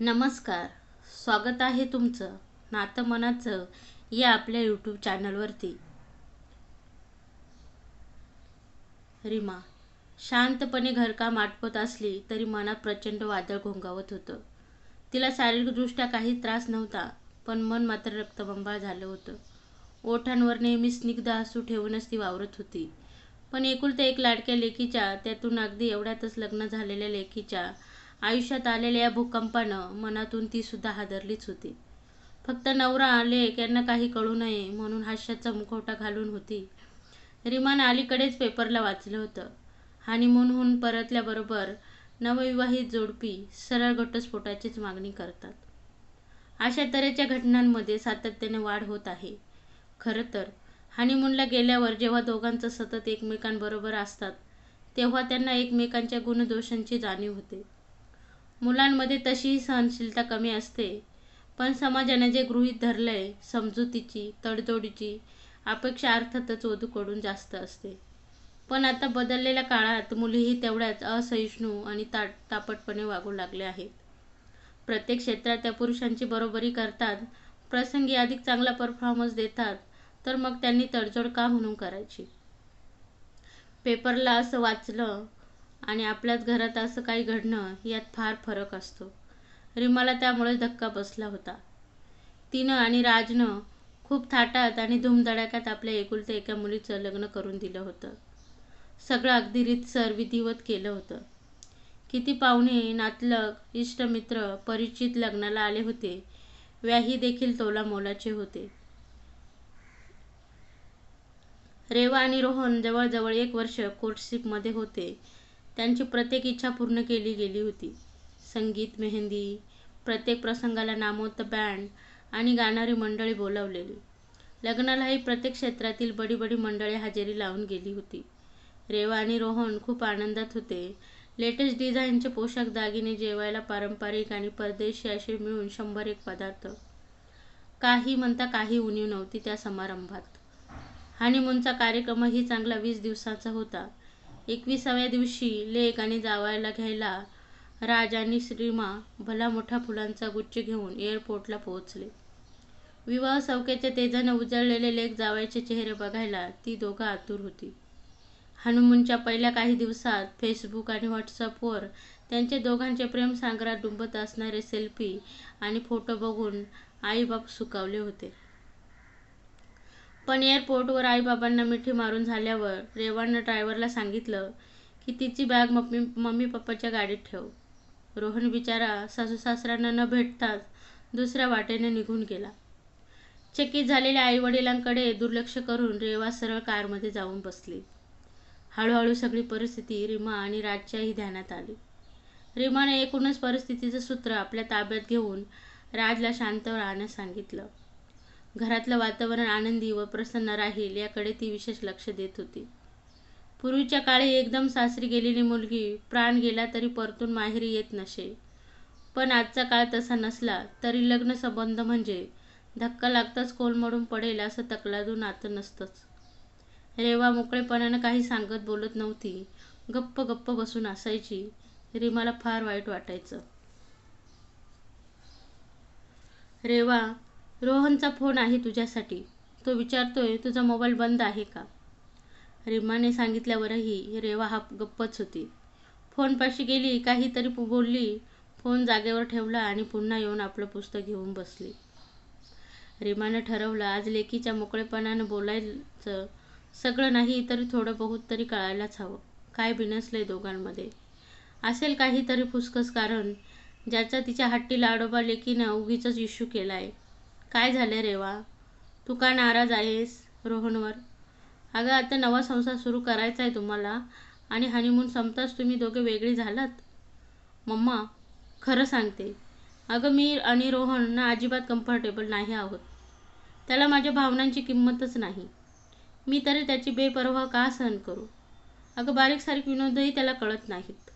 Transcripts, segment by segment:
नमस्कार. स्वागत आहे तुमचं नातं मनाचं या आपल्या यूट्यूब चॅनलवरती रिमा शांतपणे घरकाम आटपत असली तरी मनात प्रचंड वादळ घोंगावत होतं. तिला शारीरिकदृष्ट्या काही त्रास नव्हता पण मन मात्र रक्तबंबाळ झालं होतं. ओठांवर नेहमी स्निग्ध हसू ठेवूनच ती वावरत होती. पण एकुलत्या एक लाडक्या लेकीच्या त्यातून अगदी एवढ्यातच लग्न झालेल्या लेकीच्या आयुष्यात आलेल्या या भूकंपानं मनातून ती सुद्धा हादरलीच होती. फक्त नवरा लेक यांना काही कळू नये म्हणून हास्याचा मुखवटा घालून होती. रिमान अलीकडेच पेपरला वाचलं होतं. हानिमूनहून परतल्याबरोबर नवविवाहित जोडपी सरळ घटस्फोटाचीच मागणी करतात. अशा तऱ्हेच्या घटनांमध्ये सातत्याने वाढ होत आहे. खरं तर हानिमूनला गेल्यावर जेव्हा दोघांचं सतत एकमेकांबरोबर असतात तेव्हा त्यांना एकमेकांच्या गुणदोषांची जाणीव होते. मुलांमध्ये तशीही सहनशीलता कमी असते. पण समाजाने जे गृहीत धरलंय समजुतीची तडजोडीची अपेक्षा अर्थातच वधूकडून जास्त असते. पण आता बदललेल्या काळात मुलीही तेवढ्याच असहिष्णू आणि ता तापटपणे वागू लागले आहेत. प्रत्येक क्षेत्रात त्या पुरुषांची बरोबरी करतात प्रसंगी अधिक चांगला परफॉर्मन्स देतात तर मग त्यांनी तडजोड का म्हणून करायची? पेपरला असं वाचलं आणि आपल्याच घरात असं काही घडणं यात फार फरक असतो. रिमाला त्यामुळे धक्का बसला होता. तिनं आणि राजनं खूप थाटात आणि धुमधडाक्यात आपल्या एकुलत्या एका मुलीचं लग्न करून दिलं होतं. सगळं अगदी रीतसर विधिवत केलं होतं. किती पाहुणे नातलग इष्टमित्र परिचित लग्नाला आले होते. व्याही देखील तोला मोलाचे होते. रेवा आणि रोहन जवळजवळ एक वर्ष कोर्टशिपमध्ये होते. त्यांची प्रत्येक इच्छा पूर्ण केली गेली होती. संगीत मेहंदी प्रत्येक प्रसंगाला नामवंत बँड आणि गाणारी मंडळी बोलावलेली. लग्नालाही प्रत्येक क्षेत्रातील बडी बडी मंडळी हजेरी लावून गेली होती. रेवा आणि रोहन खूप आनंदात होते. लेटेस्ट डिझाईनचे पोशाख दागिने जेवायला पारंपरिक आणि परदेशी असे मिळून शंभर एक पदार्थ. काही म्हणता काही उणीव नव्हती त्या समारंभात. हनीमूनचा कार्यक्रमही चांगला वीस दिवसाचा होता. एकविसाव्या दिवशी लेक आणि जावायला घ्यायला राज आणि श्रीमा भला मोठा फुलांचा गुच्छ घेऊन एअरपोर्टला पोहोचले. विवाह सौक्याच्या तेजाने उजळलेले लेक जावायचे चेहरे बघायला ती दोघं आतुर होती. हनुमूनच्या पहिल्या काही दिवसात फेसबुक आणि व्हॉट्सअपवर त्यांचे दोघांचे प्रेम सांगरात डुंबत असणारे सेल्फी आणि फोटो बघून आईबाप सुकावले होते. पण एअरपोर्टवर आईबाबांना मिठी मारून झाल्यावर रेवानं ड्रायव्हरला सांगितलं की तिची बॅग मम्मी मम्मी पप्पाच्या गाडीत ठेव. रोहन बिचारा सासू सासऱ्यांना न भेटताच दुसऱ्या वाटेने निघून गेला. चकित झालेल्या आईवडिलांकडे दुर्लक्ष करून रेवा सरळ कारमध्ये जाऊन बसली. हळूहळू सगळी परिस्थिती रिमा आणि राजच्याही ध्यानात आली. रिमाने एकूणच परिस्थितीचं सूत्र आपल्या ताब्यात घेऊन राजला शांत राहण्यास सांगितलं. घरातलं वातावरण आनंदी व प्रसन्न राहील याकडे ती विशेष लक्ष देत होती. पूर्वीच्या काळी एकदम सासरी गेलेली मुलगी प्राण गेला तरी परतून माहेरी येत नसे. पण आजचा काळ तसा नसला तरी लग्न संबंध म्हणजे धक्का लागताच कोलमडून पडेल असं तकलादून नातं नसतंच. रेवा मोकळेपणानं काही सांगत बोलत नव्हती. गप्प गप्प बसून असायची रिमाला फार वाईट वाटायचं. रेवा रोहनचा फोन आहे तुझ्यासाठी. तो विचारतोय तुझा मोबाईल बंद आहे का? रिमाने सांगितल्यावरही रेवा हा गप्पच होती. फोनपाशी गेली काहीतरी बोलली फोन जागेवर ठेवला आणि पुन्हा येऊन आपलं पुस्तक घेऊन बसली. रिमानं ठरवलं आज लेकीच्या मोकळेपणानं बोलायचं. सगळं नाही तरी थोडं बहुत तरी कळायलाच हवं. काय बिनसलंय दोघांमध्ये. असेल काहीतरी फुसकस कारण ज्याचा तिच्या हट्टी लाडोबा लेकीनं उगीच इश्यू केला आहे काय झालं रेवा तू का नाराज आहेस रोहनवर? अगं आता नवा संसार सुरू करायचा आहे तुम्हाला आणि हनीमून संपताच तुम्ही दोघे वेगळी झालात. मम्मा खरं सांगते. अगं मी आणि रोहन ना अजिबात कम्फर्टेबल नाही आहोत. त्याला माझ्या भावनांची किंमतच नाही. मी तरी त्याची बेपर्वा का सहन करू? अगं बारीक सारीक विनोदही त्याला कळत नाहीत.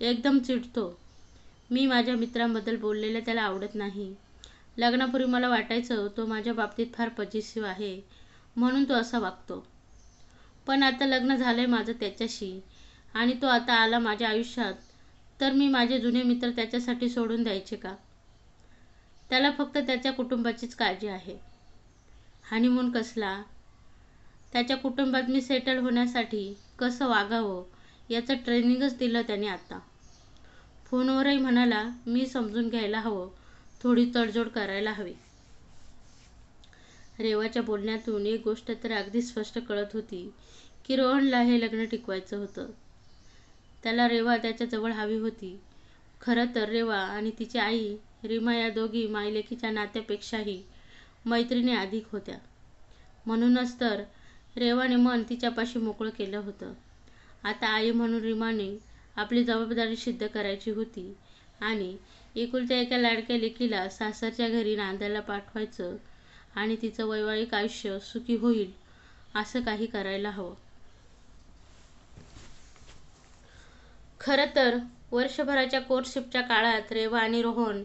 एकदम चिडतो. मी माझ्या मित्रांबद्दल बोललेलं त्याला आवडत नाही. लग्नापूर्वी मला वाटायचं तो माझ्या बाबतीत फार पजेसिव्ह आहे म्हणून तो असा वागतो. पण आता लग्न झालं आहे माझं त्याच्याशी आणि तो आता आला माझ्या आयुष्यात तर मी माझे जुने मित्र त्याच्यासाठी सोडून द्यायचे का? त्याला फक्त त्याच्या कुटुंबाचीच काळजी आहे. हनीमून कसला? त्याच्या कुटुंबात मी सेटल होण्यासाठी कसं वागावं याचं ट्रेनिंगच दिलं त्याने आता. फोनवरही म्हणाला मी समजून घ्यायला हवं थोडी तडजोड करायला हवी. रेवाच्या बोलण्यातून एक गोष्ट तर अगदी स्पष्ट कळत होती की रोहनला हे लग्न टिकवायचं होतं. त्याला रेवा त्याच्याजवळ हवी होती. खरं तर रेवा आणि तिची आई रिमा या दोघी मायलेकीच्या नात्यापेक्षाही मैत्रिणी अधिक होत्या. म्हणूनच तर रेवाने मन तिच्यापाशी मोकळं केलं होतं. आता आई म्हणून रिमाने आपली जबाबदारी सिद्ध करायची होती. आणि एकुलत्या एका लाडक्या लेकीला सासरच्या घरी नांदायला पाठवायचं आणि तिचं वैवाहिक आयुष्य सुखी होईल असं काही करायला हवं. खरं तर वर्षभराच्या कोर्टशिपच्या काळात रेवा आणि रोहन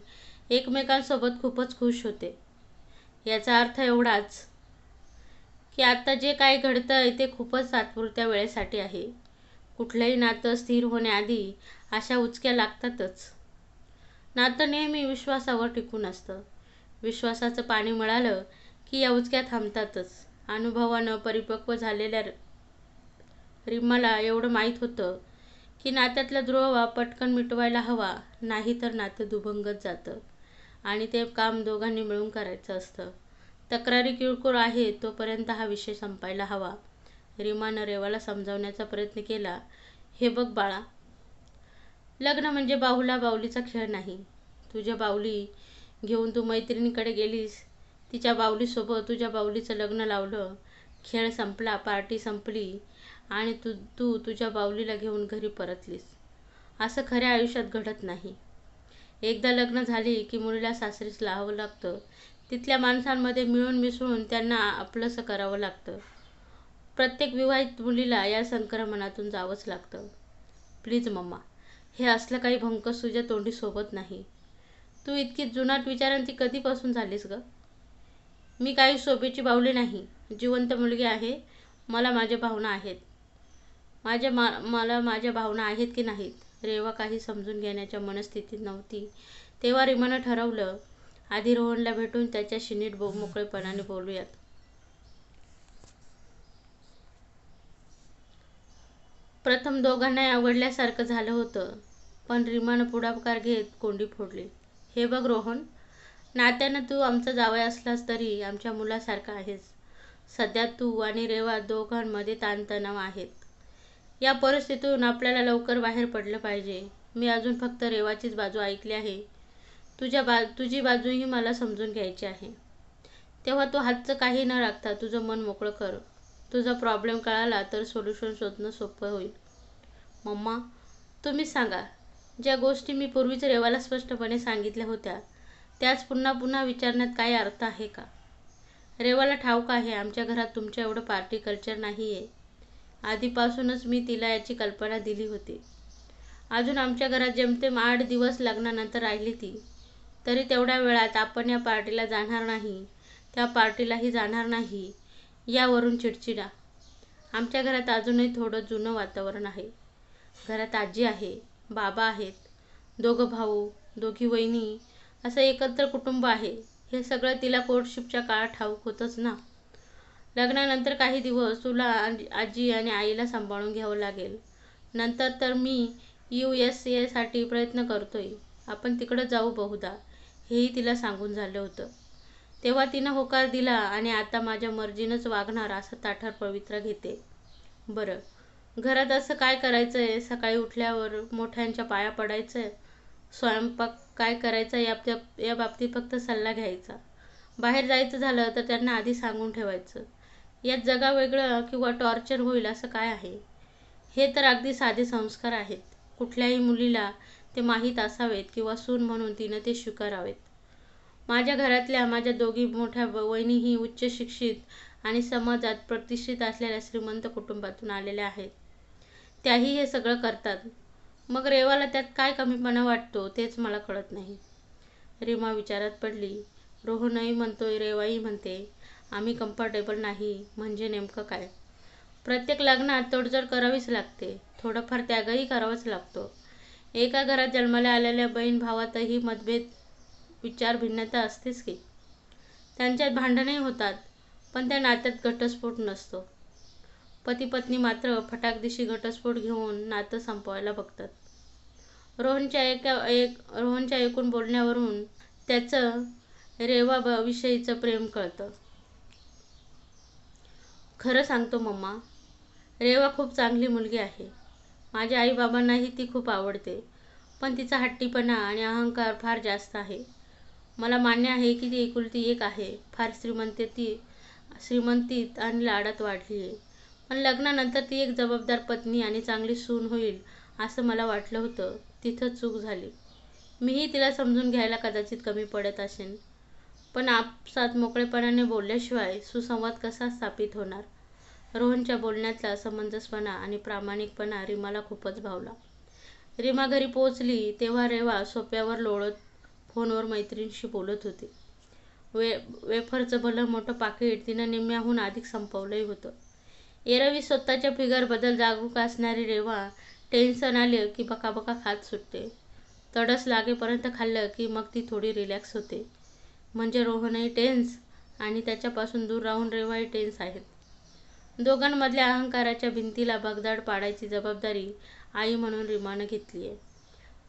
एकमेकांसोबत खूपच खुश होते. याचा अर्थ एवढाच की आत्ता जे काय आहे ते खूपच तात्पुरत्या वेळेसाठी आहे. कुठलंही नातं स्थिर होण्याआधी अशा उचक्या लागतातच. नातं नेहमी विश्वासावर टिकून असतं. विश्वासाचं पाणी मिळालं की या उचक्या थांबतातच. अनुभवानं परिपक्व झालेल्या रिमाला एवढं माहीत होतं की नात्यातला द्रोवा पटकन मिटवायला हवा नाही तर नातं दुभंगत जातं आणि ते काम दोघांनी मिळून करायचं असतं. तक्रारी किरकोळ आहे तोपर्यंत हा विषय संपायला हवा. रिमानं रेवाला समजावण्याचा प्रयत्न केला हे बघ बाळा लग्न म्हणजे बाहुला बाहुलीचा खेळ नाही. तुझ्या बाहुली घेऊन तू मैत्रिणीकडे गेलीस. तिच्या बाहुलीसोबत तुझ्या बाहुलीचं लग्न लावलं. खेळ संपला पार्टी संपली आणि तू तू तुझ्या बाहुलीला घेऊन घरी परतलीस. असं खऱ्या आयुष्यात घडत नाही. एकदा लग्न झाली की मुलीला सासरीच लावावं लागतं. तिथल्या माणसांमध्ये मिळून मिसळून त्यांना आपलंसं करावं लागतं. प्रत्येक विवाहित मुलीला या संक्रमणातून जावंच लागतं. Please mamma. हे असलं काही भंकस तुझ्या तोंडी सोबत नाही. तू इतकी जुनाट विचारांती कधीपासून झालीस ग? मी काही शोभेची बावली नाही. जिवंत मुलगी आहे. मला माझ्या भावना आहेत. माझ्या मा मला माझ्या भावना आहेत की नाहीत? रेवा काही समजून घेण्याच्या मनस्थितीत नव्हती. तेव्हा रिमानं ठरवलं आधी रोहनला भेटून त्याच्याशी नीट बो मोकळेपणाने बोलूयात. प्रथम दोघांनाही आवडल्यासारखं झालं होतं पण रिमानं पुढाकार घेत कोंडी फोडली. हे बघ रोहन नात्यानं तू आमचा जावई असलास तरी आमच्या मुलासारखा आहेस. सध्या तू आणि रेवा दोघांमध्ये ताणतणाव आहेत. या परिस्थितीतून आपल्याला लवकर बाहेर पडलं पाहिजे. मी अजून फक्त रेवाचीच बाजू ऐकली आहे. तुझ्या बा तुझी बाजूही मला समजून घ्यायची आहे. तेव्हा तू हातचं काही न राखता तुझं मन मोकळं कर. तुझा प्रॉब्लेम कळाला तर सोल्युशन शोधणं सोपं होईल. मम्मा तुम्हीच सांगा. ज्या गोष्टी मी पूर्वीच रेवाला स्पष्टपणे सांगितल्या होत्या त्याच पुन्हा पुन्हा विचारण्यात काही अर्थ आहे का? रेवाला ठाऊक आहे आमच्या घरात तुमच्या एवढं पार्टी कल्चर नाही आहे आधीपासूनच मी तिला याची कल्पना दिली होती. अजून आमच्या घरात जेमतेम आठ दिवस लग्नानंतर राहिली ती तरी तेवढ्या वेळात आपण या पार्टीला जाणार नाही. त्या पार्टीलाही जाणार नाही. यावरून चिडचिडा. आमच्या घरात अजूनही थोडं जुनं वातावरण आहे. घरात आजी आहे बाबा आहेत दोघं भाऊ दोघी वहिनी असं एकत्र कुटुंब आहे. हे सगळं तिला कोर्टशिपच्या काळात ठाऊक होतंच ना. लग्नानंतर काही दिवस तुला आजी आणि आईला सांभाळून घ्यावं लागेल. नंतर तर मी यू एस एसाठी प्रयत्न करतोय. आपण तिकडं जाऊ बहुधा हेही तिला सांगून झालं होतं. तेव्हा तिनं होकार दिला आणि आता माझ्या मर्जीनंच वागणार असं ताठार पवित्रा घेते. बरं घरात असं काय करायचं आहे सकाळी उठल्यावर मोठ्यांच्या पाया पडायचं आहे स्वयंपाक काय करायचा या या बाबतीत फक्त सल्ला घ्यायचा. बाहेर जायचं झालं तर त्यांना आधी सांगून ठेवायचं. यात जगा वेगळं किंवा टॉर्चर होईल असं काय आहे? हे तर अगदी साधे संस्कार आहेत. कुठल्याही मुलीला ते माहीत असावेत किंवा सून म्हणून तिनं ते स्वीकारावेत. माझ्या घरातल्या माझ्या दोघी मोठ्या वहिनीही उच्च शिक्षित आणि समाजात प्रतिष्ठित असलेल्या श्रीमंत कुटुंबातून आलेल्या आहेत. त्याही हे सगळं करतात. मग रेवाला त्यात काय कमीपणा वाटतो तेच मला कळत नाही. रेमा विचारात पडली. रोहनही म्हणतोय रेवाही म्हणते आम्ही कम्फर्टेबल नाही म्हणजे नेमकं काय? प्रत्येक लग्नात तोडजोड करावीच लागते. थोडंफार त्यागही करावाच लागतो. एका घरात जन्माला आलेल्या बहीण भावातही मतभेद विचार भिन्नता असतेच की. त्यांच्यात भांडणही होतात पण त्या नात्यात घटस्फोट नसतो. पती पत्नी मात्र फटाकदिशी घटस्फोट घेऊन नातं संपवायला बघतात. रोहनच्या एका एक रोहनच्या एकूण बोलण्यावरून त्याचं रेवा ब- विषयीचं प्रेम कळतं. खरं सांगतो मम्मा रेवा खूप चांगली मुलगी आहे. माझ्या आईबाबांनाही ती खूप आवडते पण तिचा हट्टीपणा आणि अहंकार फार जास्त आहे. मला मान्य आहे की ती एकुलती एक आहे. फार श्रीमंती ती श्रीमंतीत आणि लाडात वाढली आहे. पण लग्नानंतर ती एक जबाबदार पत्नी आणि चांगली सून होईल असं मला वाटलं होतं. तिथं चूक झाली. मीही तिला समजून घ्यायला कदाचित कमी पडत असेन. पण आपसात मोकळेपणाने बोलल्याशिवाय सुसंवाद कसा स्थापित होणार? रोहनच्या बोलण्यातला समंजसपणा आणि प्रामाणिकपणा रिमाला खूपच भावला. रिमा घरी पोहोचली तेव्हा रेवा सोप्यावर लोळत फोनवर मैत्रिणीशी बोलत होते. वे वेफरचं भलं मोठं पाकिट तिनं निम्म्याहून अधिक संपवलंही होतं. एरवी स्वतःच्या फिगरबद्दल जागरूक असणारी रेवा टेन्शन आले की बकाबका खात सुटते. तडस लागेपर्यंत खाल्लं की मग ती थोडी रिलॅक्स होते. म्हणजे रोहनही टेन्स आणि त्याच्यापासून दूर राहून रेवाही टेन्स आहेत. दोघांमधल्या अहंकाराच्या भिंतीला भगदाड पाडायची जबाबदारी आई म्हणून रिमानं घेतली आहे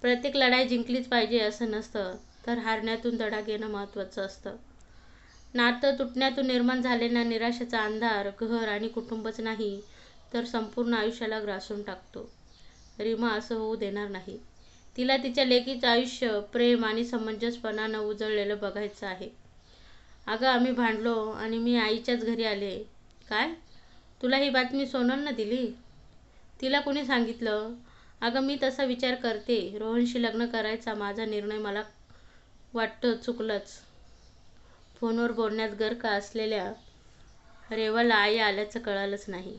प्रत्येक लढाई जिंकलीच पाहिजे असं नसतं. तर हारण्यातून धडा घेणं महत्त्वाचं असतं. नातं तुटण्यातून निर्माण झालेला निराशेचा अंधार घर आणि कुटुंबच नाही तर संपूर्ण आयुष्याला ग्रासून टाकतो. रीमा असं होऊ देणार नाही. तिला तिच्या लेकीचं आयुष्य प्रेम आणि समंजसपणानं उजळलेलं बघायचं आहे. अगं आम्ही भांडलो आणि मी आईच्याच घरी आले. काय? तुला ही बातमी सोनलनं दिली? तिला कोणी सांगितलं? अगं मी तसा विचार करते. रोहनशी लग्न करायचा माझा निर्णय मला वाटतं चुकलंच. फोनवर बोलण्यात गर्क असलेल्या रेवाला आई आल्याचं कळालंच नाही.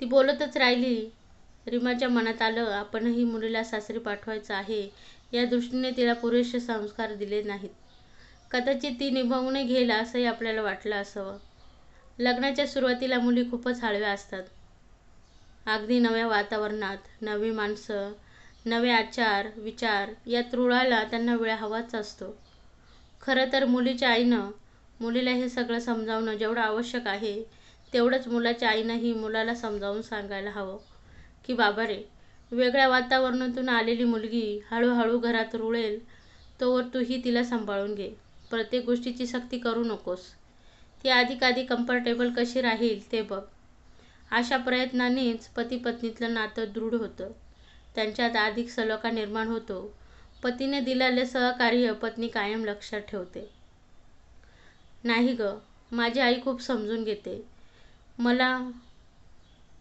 ती बोलतच राहिली रीमाच्या मनात आलं आपणही मुलीला सासरी पाठवायचं आहे. या दृष्टीने तिला पुरेसे संस्कार दिले नाहीत. कदाचित ती निभावूनही घेईल असंही आपल्याला वाटलं असावं. लग्नाच्या सुरुवातीला मुली खूपच हळव्या असतात. अगदी नव्या वातावरणात नवी माणसं नवे आचार विचार या रुळायला त्यांना वेळ हवाच असतो. खरं तर मुलीच्या आईनं मुलीला हे सगळं समजावणं जेवढं आवश्यक आहे तेवढंच मुलाच्या आईनंही मुलाला समजावून सांगायला हवं. की बाबा रे वेगळ्या वातावरणातून आलेली मुलगी हळूहळू घरात रुळेल तोवर तूही तिला सांभाळून घे. प्रत्येक गोष्टीची सक्ती करू नकोस. ती अधिकाधिक कम्फर्टेबल कशी राहील ते बघ. अशा प्रयत्नानेच पती पत्नीतलं नातं दृढ होतं. त्यांच्यात अधिक सलोखा निर्माण होतो. पतीने दिलेले सहकार्य पत्नी कायम लक्षात ठेवते. नाही ग माझी आई खूप समजून घेते. मला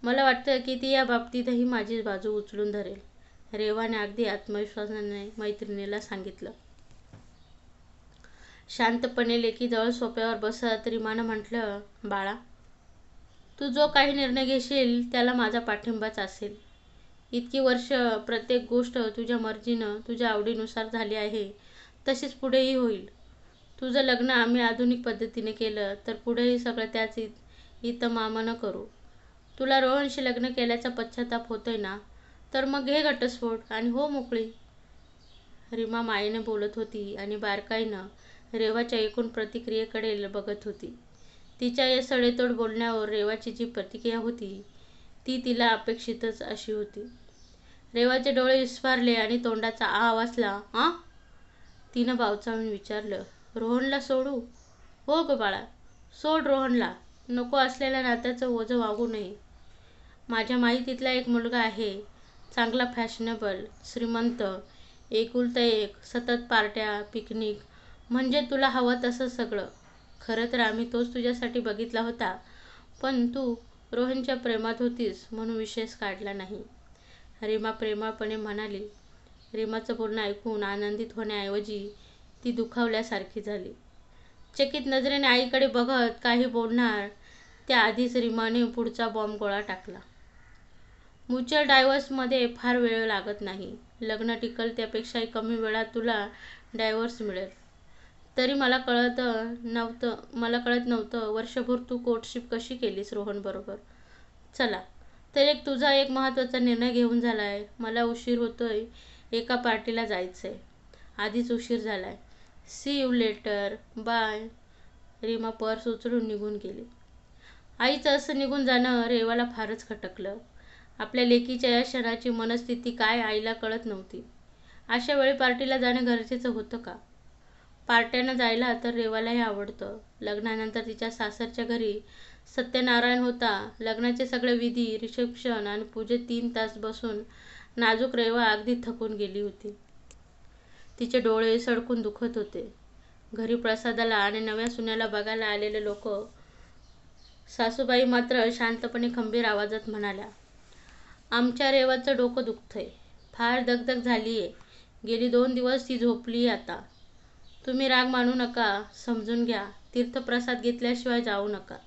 मला वाटतं की ती या बाबतीतही माझी बाजू उचलून धरेल रेवाने अगदी आत्मविश्वासाने मैत्रिणीला सांगितलं. शांतपणे लेकीजवळ सोप्यावर बसत रिमानं म्हटलं बाळा तू जो काही निर्णय घेशील त्याला माझा पाठिंबाच असेल. इतकी वर्ष प्रत्येक गोष्ट तुझ्या मर्जीनं तुझ्या आवडीनुसार झाली आहे तशीच पुढेही होईल. तुझं लग्न आम्ही आधुनिक पद्धतीने केलं तर पुढेही सगळं त्याच इत इतमामानं करू. तुला रोहनशी लग्न केल्याचा पश्चाताप होतोय ना? तर मग घे घटस्फोट आणि हो मोकळी. रीमा मायेने बोलत होती आणि बारकाईनं रेवाच्या एकूण प्रतिक्रियेकडे बघत होती. तिच्या या सडेतोड बोलण्यावर रेवाची जी प्रतिक्रिया होती ती तिला अपेक्षितच अशी होती. रेवाचे डोळे विस्फारले आणि तोंडाचा आ वाचला आ? तिनं बावचावून विचारलं रोहनला सोडू? हो ग बाळा सोड रोहनला. नको असलेल्या नात्याचं ओझं वागू नये. माझ्या माहितीतला एक मुलगा आहे चांगला फॅशनेबल श्रीमंत एकुलता एक सतत पार्ट्या पिकनिक म्हणजे तुला हवं तसं सगळं. खरं तर आम्ही तोच तुझ्यासाठी बघितला होता पण तू रोहनच्या प्रेमात होतीस म्हणून विशेष काढला नाही. रीमा प्रेमळपणे म्हणाली रीमाचं बोलणं ऐकून आनंदित होण्याऐवजी ती दुखावल्यासारखी झाली. चकित नजरेने आईकडे बघत काही बोलणार त्याआधीच रीमाने पुढचा बॉम्ब गोळा टाकला. म्युच्युअल डायव्हर्समध्ये फार वेळ लागत नाही. लग्न टिकल त्यापेक्षाही कमी वेळात तुला डायव्हर्स मिळेल. तरी मला कळत नव्हतं मला कळत नव्हतं वर्षभर तू कोर्टशिप कशी केलीस रोहनबरोबर चला तर एक तुझा एक महत्त्वाचा निर्णय घेऊन झाला आहे मला उशीर होतोय. एका पार्टीला जायचं आहे आधीच उशीर झालाय. See you later bye Reema purse उचलून निघून गेली. आईचं असं निघून जाणं रेवाला फारच खटकलं. आपल्या लेकीच्या या क्षणाची मनस्थिती काय आईला कळत नव्हती. अशा वेळी पार्टीला जाणं गरजेचं होतं का? पार्ट्यानं जायला तर रेवालाही आवडतं. लग्नानंतर तिच्या सासरच्या घरी सत्यनारायण होता. लग्नाचे सगळे विधी रिसेप्शन आणि पूजेत तीन तास बसून नाजूक रेवा अगदी थकून गेली होती. तिचे डोळे सडकून दुखत होते. घरी प्रसादाला आणि नव्या सुन्याला बघायला आलेले लोक सासूबाई मात्र शांतपणे खंबीर आवाजात म्हणाल्या आमच्या रेवाचं डोकं दुखतंय. फार दगदग झाली आहे गेली दोन दिवस ती झोपली आता. तुम्ही राग मानू नका समजून घ्या. तीर्थप्रसाद घेतल्याशिवाय जाऊ नका.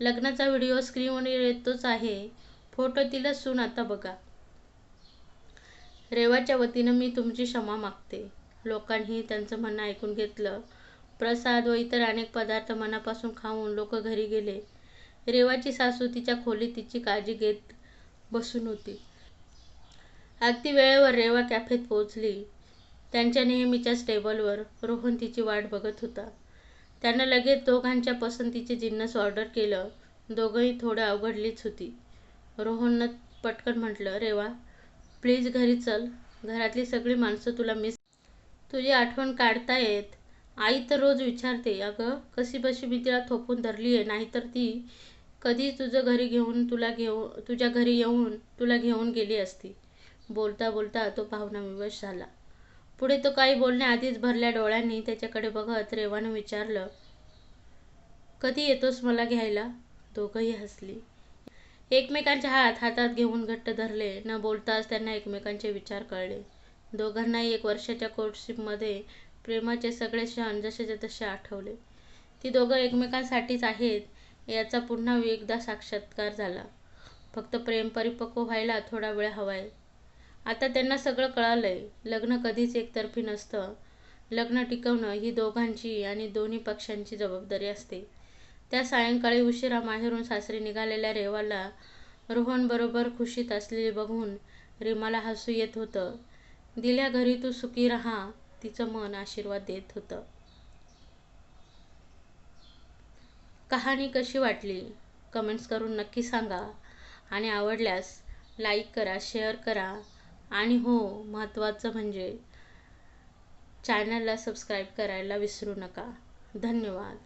लग्नाचा व्हिडिओ स्क्रीनवर येतोच आहे. फोटो तिला सून आता बघा. रेवाच्या वतीनं मी तुमची क्षमा मागते. लोकांनी त्यांचं म्हणणं ऐकून घेतलं. प्रसाद व इतर अनेक पदार्थ मनापासून खाऊन लोक घरी गेले. रेवाची सासू तिच्या खोलीत तिची काळजी घेत बसून होती. अगदी वेळेवर रेवा कॅफेत पोहोचली. त्यांच्या नेहमीच्याच टेबलवर रोहन तिची वाट बघत होता. त्यानं लगेच दोघांच्या पसंतीचे जिन्नस ऑर्डर केलं. दोघंही थोडं अवघडलीच होती. रोहननं पटकन म्हटलं रेवा प्लीज घरी चल. घरातली सगळी माणसं तुला मिस तुझी आठवण काढतायत आई तर रोज विचारते अगं कशी बशी मी तिला थोपून धरली आहे नाहीतर ती कधी तुझं घरी घेऊन तुला घेऊ तुझ्या घरी येऊन तुला घेऊन गेली असती. बोलता बोलता तो पाहुणा विवश झाला. पुढे तो काही बोलण्याआधीच भरल्या डोळ्यांनी त्याच्याकडे बघत रेवानं विचारलं कधी येतोस मला घ्यायला? दोघंही हसली. एकमेकांच्या हात हातात घेऊन घट्ट धरले. न बोलताच त्यांना एकमेकांचे विचार कळले. दोघांनाही एक वर्षाच्या कोर्टशिपमध्ये प्रेमाचे सगळे क्षण जसेच्या तसे आठवले. ती दोघं एकमेकांसाठीच आहेत याचा पुन्हा एकदा साक्षात्कार झाला. फक्त प्रेम परिपक्व व्हायला थोडा वेळ हवाय. आता त्यांना सगळं कळालंय. लग्न कधीच एकतर्फी नसतं. लग्न टिकवणं ही दोघांची आणि दोन्ही पक्षांची जबाबदारी असते. त्या सायंकाळी उशिरा माहेरून सासरी निघालेल्या रेवाला रोहनबरोबर खुशीत असलेली बघून रीमाला हसू येत होतं. दिल्या घरी तू सुखी राहा तिचं मन आशीर्वाद देत होतं. कहाणी कशी वाटली? कमेंट्स करून नक्की सांगा. आणि आवडल्यास लाईक करा शेअर करा. आणि हो महत्त्वाचं म्हणजे चॅनलला सबस्क्राईब करायला विसरू नका. धन्यवाद.